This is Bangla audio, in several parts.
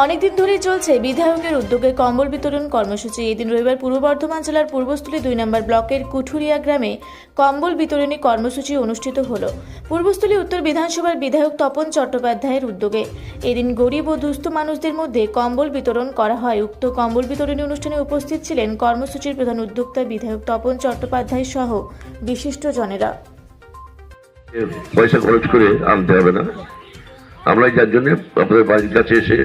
অনেকদিন ধরেই চলছে বিধায়কের উদ্যোগে কম্বল বিতরণ কর্মসূচি। এদিন রবিবার পূর্ব বর্ধমান জেলার পূর্বস্থলী দুই নম্বর ব্লকের কুঠুরিয়া গ্রামে কম্বল বিতরণী কর্মসূচি অনুষ্ঠিত হল। পূর্বস্থলী উত্তর বিধানসভার বিধায়ক তপন চট্টোপাধ্যায়ের উদ্যোগে। এদিন গরিব ও দুস্থ মানুষদের মধ্যে কম্বল বিতরণ করা হয়। উক্ত কম্বল বিতরণী অনুষ্ঠানে উপস্থিত ছিলেন কর্মসূচির প্রধান উদ্যোক্তা বিধায়ক তপন চট্টোপাধ্যায় সহ বিশিষ্টজনেরা। পয়সা খরচ করে আনতে হবে না। আমরা যার জন্য আপনাদের বাড়ির কাছে এসে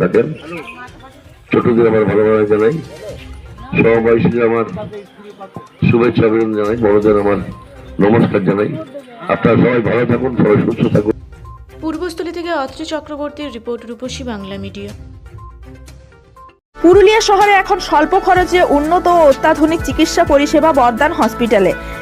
দেখেন। ছোটদের আমার ভালোবাসা জানাই। সহবয়সীদের আমার শুভেচ্ছা অভিনন্দন জানাই। বড়দের আমার নমস্কার জানাই। আপনারা সবাই ভালো থাকুন সবাই সুস্থ থাকুন। পূর্বস্থলী থেকে অত্রি চক্রবর্তীর রিপোর্ট রূপসী বাংলা মিডিয়া। পুরুলিয়া শহরে এখন স্বল্প খরচে উন্নত ও অত্যাধুনিক চিকিৎসা পরিষেবা বর্ধমান হসপিটালে।